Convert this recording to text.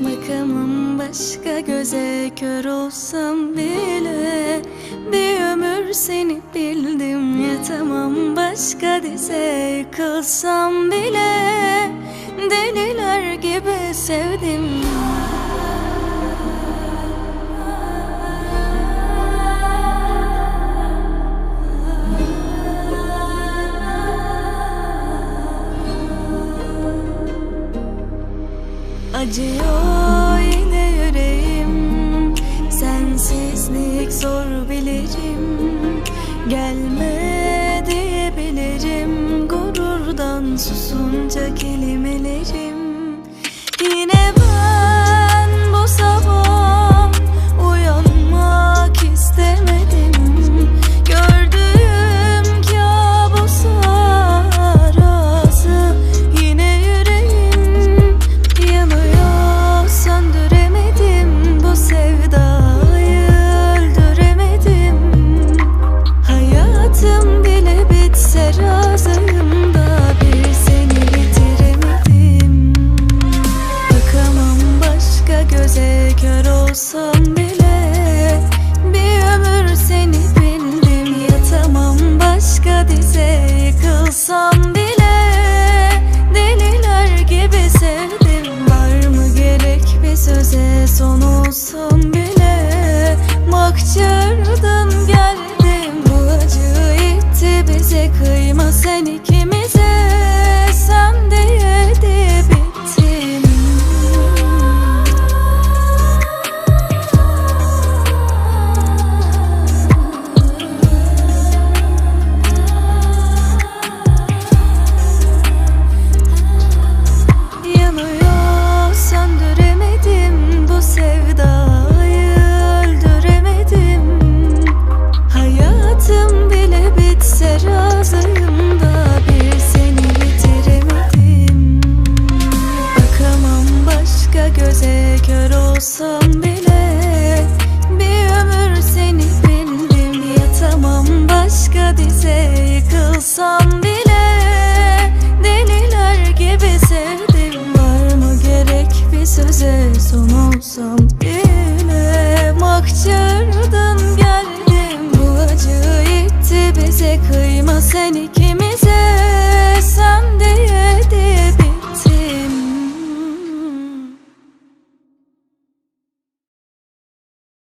Bakamam başka göze kör olsam bile Bir ömür seni bildim. Yatamam başka dize Yıkılsam bile deliler gibi sevdim Acıyor yine yüreğim. Sensizlik zor bilirim. Gelme diyebilirim. Gururdan susunca kelimelerim. Yine Yıkılsam dize yıkılsam bile Deliler gibi sevdim. Var mı gerek bir söze son olsam yine Mahçerden geldim bu acı itti bize. Kıyma sen ikimiz